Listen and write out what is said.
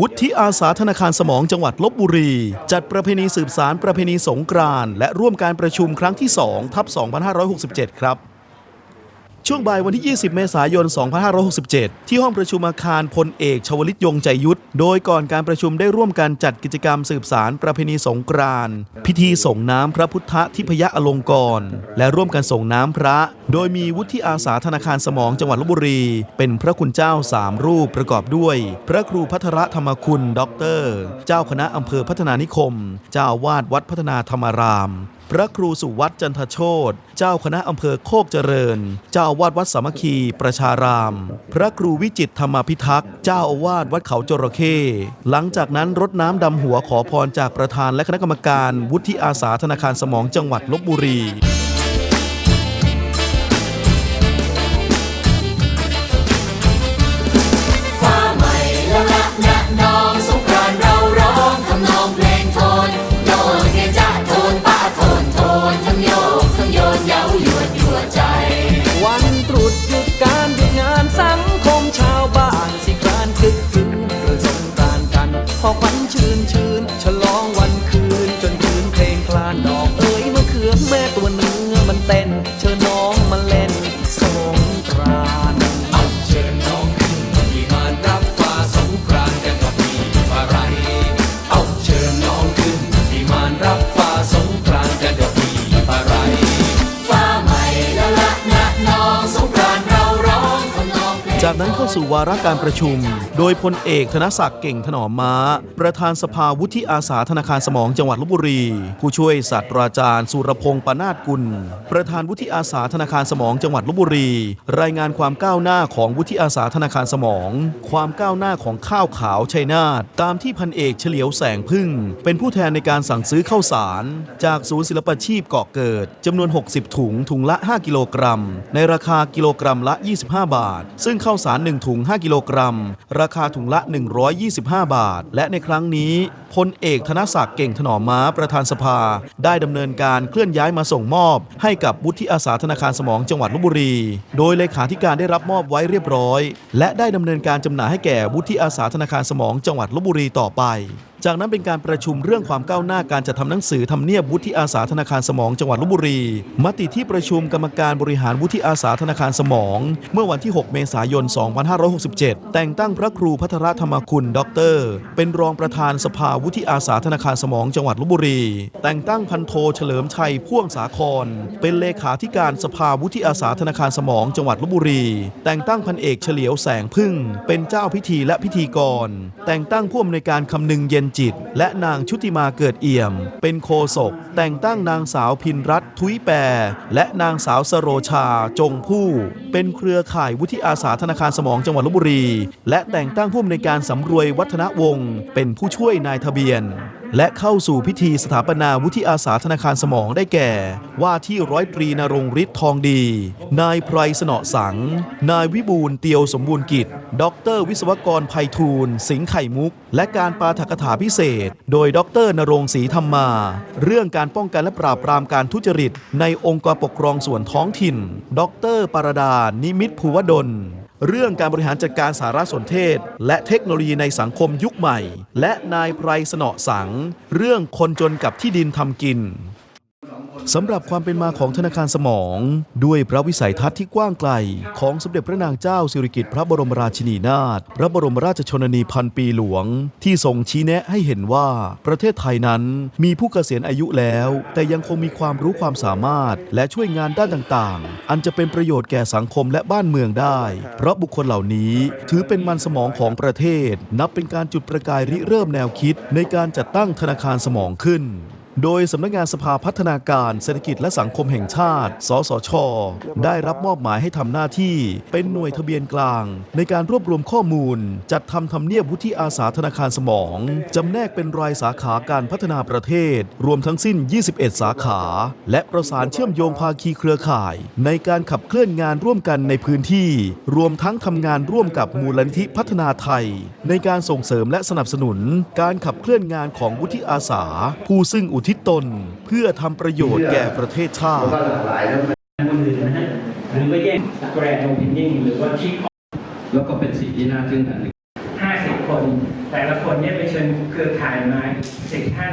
วุฒิอาสาธนาคารสมองจังหวัดลบบุรี จัดประเพณีสืบสารประเพณีสงกรานต์และร่วมการประชุมครั้งที่ 2 ทับ 2567 ครับ ช่วงบ่ายวันที่ 20 เมษายน 2567 ที่ห้องประชุมอาคารพลเอกชวลิตยงใจยุทธ โดยก่อนการประชุมได้ร่วมกันจัดกิจกรรมสืบสารประเพณีสงกรานต์พิธีส่งน้ำพระพุทธทิพยอลงกรณ์และร่วมกันส่งน้ำพระ โดยมีวุฒิอาสาธนาคารสมองจังหวัดลบบุรี เป็นพระคุณเจ้าสามรูปประกอบด้วย พระครูพัทรธรรมคุณด็อกเตอร์ เจ้าคณะอำเภอพัฒนานิคม เจ้าวาดวัดพัฒนาธรรมาราม พระครูสุวัตจันทโชตเจ้าคณะอำเภอโคกเจริญ เจ้าอาวาดวัดสามัคคีประชาราม พระครูวิจิตธรรมพิทักษ์ เจ้าอาวาสวัดเขาจระเข้ หลังจากนั้นรดน้ำดำหัวขอพรจากประธานและคณะกรรมการ วุฒิอาสาธนาคารสมองจังหวัดลบบุรี แม่ตัวเนื้อมันเต้น จากนั้นเข้าสู่วาระการประชุม โดยพลเอกธนศักดิ์เก่งถนอมม้า ประธานสภาวุฒิอาสาธนาคารสมองจังหวัดลบบุรี ผู้ช่วยศาสตราจารย์ สุรพงศ์ปนาดกุล ประธานวุฒิอาสาธนาคารสมองจังหวัดลบบุรี รายงานความก้าวหน้าของวุฒิอาสาธนาคารสมอง ความก้าวหน้าของข้าวขาวชัยนาทตามที่พันเอกเฉลียวแสงพึ่ง เป็นผู้แทนในการสั่งซื้อข้าวสาร จากศูนย์ศิลปาชีพเกาะเกิดจำนวน 60 ถุงถุงละ 5 กิโลกรัม ในราคากิโลกรัมละ 25 บาท ซึ่งข้าาวสาร 1 ถุง 5 กิโลกรัม ราคาถุงละ 125 บาท และในครั้งนี้ พลเอกธนศักดิ์เก่งถนอมม้าประธานสภา ได้ดำเนินการเคลื่อนย้ายมาส่งมอบ ให้กับวุฒิอาสาธนาคารสมองจังหวัดลบบุรี โดยเลขาธิการได้รับมอบไว้เรียบร้อย และได้ดำเนินการจำหน่ายให้แก่วุฒิอาสาธนาคารสมองจังหวัดลบบุรีต่อไปจากนั้นเป็นการประชุมเรื่องความก้าวหน้าการจัดทำหนังสือทำเนียบวุฒิอาสาธนาคารสมองจังหวัดลบบุรี มติที่ประชุมกรรมการบริหารวุฒิอาสาธนาคารสมอง เมื่อวันที่ 6 เมษายน 2567 แต่งตั้งพระครูพัทรธรรมคุณด็อกเตอร์ เป็นรองประธานสภาวุฒิอาสาธนาคารสมองจังหวัดลบบุรี แต่งตั้งพันโทเฉลิมชัยพ่วงสาคร เป็นเลขาธิการสภาวุฒิอาสาธนาคารสมองจังหวัดลบบุรี แต่งตั้งพันเอกเฉลียวแสงพึ่ง เป็นเจ้าพิธีและพิธีกร แต่งตั้งผู้อำนวยการคำนึงเย็นจิต และนางชุติมาเกิดเอี่ยม เป็นโคศก แต่งตั้งนางสาวพินรัตทุยแปรและนางสาวสโรชาจงผู้ เป็นเครือข่ายวุฒิอาสาธนาคารสมองจังหวัดลบบุรี และแต่งตั้งผู้อำนวยการสำรวยวัฒนวงศ์เป็นผู้ช่วยนายทะเบียน และเข้าสู่พิธีสถาปนาวุฒิอาสาธนาคารสมองได้แก่ ว่าที่ร้อยตรีนรงฤทธิ์ทองดี นายไพรสนอสัง นายวิบูลเตียวสมบูรณ์กิจด็อกเตอร์วิศวกรไพฑูรย์สิงห์ไข่มุก และการปาฐกถาพิเศษ โดยด็อกเตอร์นรงศรีธรรมา เรื่องการป้องกันและปราบปรามการทุจริต ในองค์กรปกครองส่วนท้องถิ่นด็อกเตอร์ปารดา นิมิตภูวดล เรื่องการบริหารจัดการสารสนเทศ และเทคโนโลยีในสังคมยุคใหม่ และนายไพรสนอสัง เรื่องคนจนกับที่ดินทำกิน สำหรับความเป็นมาของธนาคารสมอง ด้วยพระวิสัยทัศน์ที่กว้างไกล ของสมเด็จพระนางเจ้าสิริกิติ์พระบรมราชินีนาถพระบรมราชชนนีพันปีหลวง ที่ทรงชี้แนะให้เห็นว่าประเทศไทยนั้นมีผู้เกษียณอายุแล้ว แต่ยังคงมีความรู้ความสามารถ และช่วยงานด้านต่างๆ อันจะเป็นประโยชน์แก่สังคมและบ้านเมืองได้ เพราะบุคคลเหล่านี้ถือเป็นมันสมองของประเทศ นับเป็นการจุดประกายริเริ่มแนวคิด ในการจัดตั้งธนาคารสมองขึ้น โดยสำนักงานสภาพัฒนาการเศรษฐกิจและสังคมแห่งชาติ สสช ได้รับมอบหมายให้ทำหน้าที่ เป็นหน่วยทะเบียนกลาง ในการรวบรวมข้อมูล จัดทำทำเนียบวุฒิอาสาธนาคารสมอง จำแนกเป็นรายสาขาการพัฒนาประเทศ รวมทั้งสิ้น 21 สาขา และประสานเชื่อมโยงภาคีเครือข่าย ในการขับเคลื่อนงานร่วมกันในพื้นที่ รวมทั้งทำงานร่วมกับมูลนิธิพัฒนาไทย ในการส่งเสริมและสนับสนุน การขับเคลื่อนงานของวุฒิอาสา ผู้ซึ่งอุทิศตนเพื่อทำประโยชน์แก่ประเทศชาติ คนอื่นนะฮะหรือว่าแย่งแกรนด์โอเพนนิ่งหรือว่าชี้แล้วก็เป็นสิ่งที่น่าทึ่งอันหนึ่งห้าสิบคน แต่ละคนเนี่ยไปเชิญเครือข่ายมาสิบท่าน